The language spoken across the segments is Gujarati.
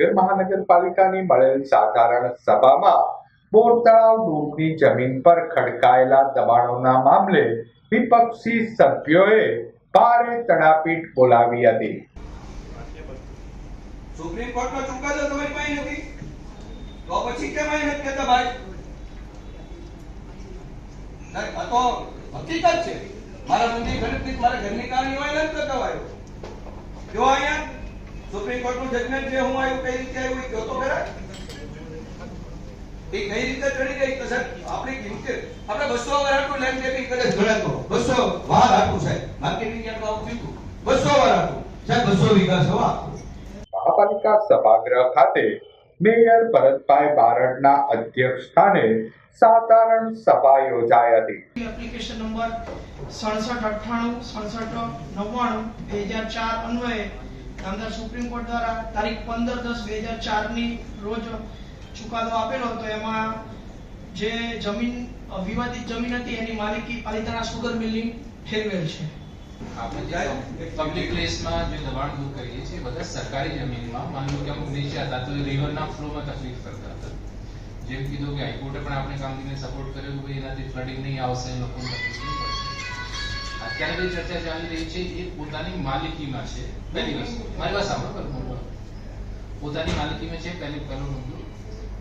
ભાવનગર મહાનગરપાલિકાની મળેલ સાધારણ સભામાં બોર તળાવ ડૂબની જમીન પર ખડકાયેલા દબાણોના મામલે વિપક્ષી સભ્યોએ ભારે તડાપીટ બોલાવી હતી. સુપ્રીમ કોર્ટનો ચુકાદો તમારી પાસે નથી. તો પછી કેમ અહીં નથી કહેતા ભાઈ? આ તો હકીકત છે. મારા મંદિર ગણિત મારા ઘરની કહાની હોય નથી ભાઈ જો અહીંયા સુપ્રીમ કોર્ટનું જજમેન્ટ છે હું આવ્યું કઈ રીતે આવ્યું એ કહો તો ખરા એ કઈ રીતે ચડી ગઈ તો સાહેબ આપણી કિંમતે આપણે બસો વાર આટલું લેન્ડ ટેકિંગ કદાચ ગણાતો બસો વાર આટલું સાહેબ માર્કેટિંગ યાર્ડ આવું થયું બસો વાર આટલું સાહેબ બસો વીઘા સવા મહાપાલિકા સભાગૃહ ખાતે મેયર ભરતભાઈ બારડના અધ્યક્ષ સ્થાને સાધારણ સભા યોજાઈ હતી એપ્લિકેશન નંબર સડસઠ અઠ્ઠાણું સડસઠ નવ્વાણું બે હજાર ચાર અન્વયે નામદાર સુપ્રીમ કોર્ટ દ્વારા તારીખ પંદર દસ બે હજાર ચારની રોજ ચુકાદો આપેલો હતો. એમાં જે જમીન, વિવાદિત જમીન હતી, એની માલિકી પાલિતાણા સુગર મિલની ફેરવેલ છે. આપણે પબ્લિક પ્લેસમાં જે દબાણ દૂર કરીએ છીએ બધા સરકારી જમીનમાં માની લો કે અમુક નીચે હતા, તો રિવરના ફ્લોમાં તકલીફ કરતા હતા. જેમ કીધું કે હાઈકોર્ટે પણ આપણે કામગીરીને સપોર્ટ કર્યો કે એનાથી ફ્લડિંગ નહીં આવશે લોકોને તકલીફ નહીં પડશે. અત્યારે જે ચર્ચા ચાલી રહી છે, એ પોતાની માલિકીમાં છે. પહેલી વસ્તુ મારી વાત સાંભળો પોતાની માલિકીમાં છે, પહેલી પહેલો મુદ્દો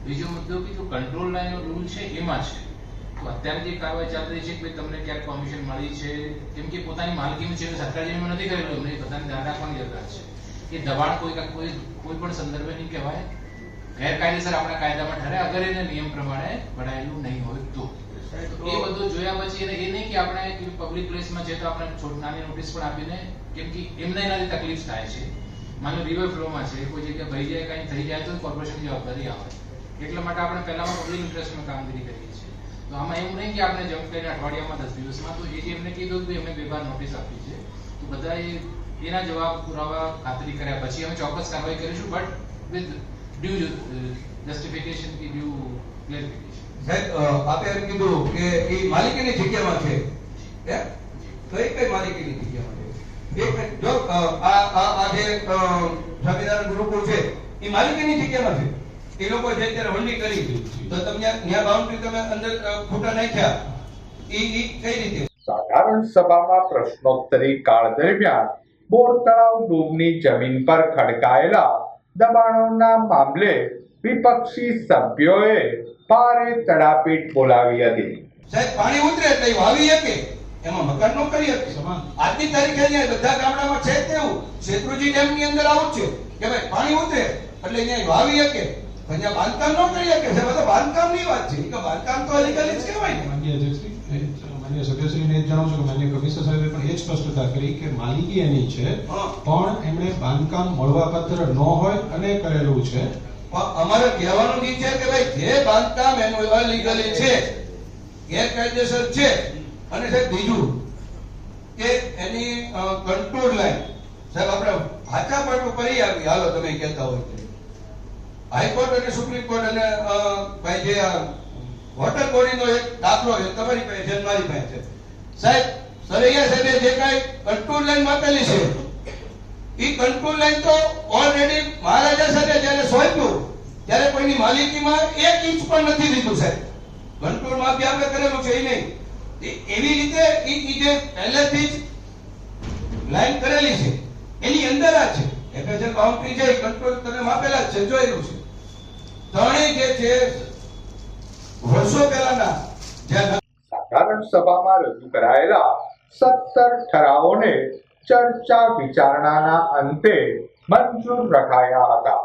બીજો મુદ્દો કે જો કંટ્રોલ લાઈનનો રૂલ છે, એમાં છે. તો અત્યારે જે કાર્યવાહી ચાલી રહી છે કે તમને ક્યાંક પરમિશન મળી છે, કેમ કે પોતાની માલિકીમાં છે, સરકાર જમીનમાં નથી કરેલું એમને બધાને ધ્યાન રાખવાની જરૂર છે. એ દબાણ કોઈ કોઈ કોઈ પણ સંદર્ભે નહીં કહેવાય. ગેરકાયદેસર આપણા કાયદામાં ઠરે, અગર એને નિયમ પ્રમાણે ભણાયેલું નહીં હોય તો. એ બધું જોયા પછી એ નહીં કે આપણે પબ્લિક પ્લેસમાં છે તો આપણે છોટ નાની નોટિસ પણ આપીને કેમ કે એમને એનાથી તકલીફ થાય છે. માનો રિવર ફ્લોમાં છે, કોઈ જગ્યાએ ભરી જાય, કાંઈ થઈ જાય તો કોર્પોરેશન જવાબદારી આવે. એટલા માટે આપણે પહેલામાં પબ્લિક ઇન્ટરેસ્ટમાં કામગીરી કરીએ છીએ. તો આમાં એવું નહીં કે આપણે જમ્પ કરીને અઠવાડિયામાં દસ દિવસમાં, તો એ જે એમને કીધું કે એમને બે વાર નોટિસ આપી છે. તો એ એના જવાબ પુરાવા ખાતરી કર્યા પછી અમે ચોક્કસ કાર્યવાહી કરીશું બટ વિથ ડ્યુ જસ્ટિફિકેશન કે ડ્યુ સાધારણ સભામાં પ્રશ્નોત્તરી કાળ દરમિયાન બોર તળાવ ડૂબની જમીન પર ખડકાયેલા દબાણોના મામલે વિપક્ષી સભ્યોએ ભારે તડાપીટ બોલાવી હતી. સાહેબ પાણી ઉતરે એટલે વાવી શકે. એમાં મકાન નો કરી શકે. આજની તારીખે અહીંયા બધા ગામડામાં છે તેવું શેત્રુજી ડેમની અંદર આવું છે. કે ભાઈ પાણી ઉતરે એટલે અહીંયા વાવી શકે. અહીંયા બાંધકામ નો કરી શકે. છે બધા બાંધકામની વાત છે. કે બાંધકામ તો અધિકારી જ કહેવાય ને. માન્ય અધ્યક્ષશ્રી, એ માન્ય સભ્યશ્રીને એ જણાવું છું કે માન્ય કમિશનર સાહેબે પણ એ જ સ્પષ્ટતા કરી કે માલિકી એની છે. પણ એમણે બાંધકામ મળવાપાત્ર ન હોય અને કરેલું છે. અમારે કહેવાનું ઈ છે કે ભાઈ, જે બાંધકામ એનું અલીગલી છે, ગેરકાયદેસર છે, અને સાહેબ બીજું કે એની કંટ્રોલ લાઈન સાહેબ આપણે હાચા પાટું કરી આવી. હાલો, તમે કહેતા હોય તો. હાઈકોર્ટ અને સુપ્રીમ કોર્ટ અને ભાઈ જે વોટર બોડીનો એક દાખલો છે, તમારી પાસે છે મારી પાસે છે. સાહેબ, સરૈયા સાહેબે જે કાંઈ કંટ્રોલ લાઈન માપેલી છે, ઈ કંટ્રોલ લાઈન તો ઓલરેડી મહારાજા ત્યારે કોઈની માલિકીમાં એક ઇંચ પણ નથી લીધું, સાહેબ. કંટ્રોલ માફી આપણે કરેલું છે એ નહીં. એવી રીતે ઈ જે પહેલેથી જ લાઈન કરેલી છે, એની અંદર આ છે. એટલે જે બાઉન્ડ્રી છે કંટ્રોલ તમે માપેલા છે, જોયેલું છે. ત્રણેય જે છે, વર્ષો પહેલાના, જ્યાં સાધારણ સભામાં રજૂ કરાયેલા સત્તર ઠરાવોને ચર્ચા વિચારણાના અંતે મંજૂર રખાયા હતા.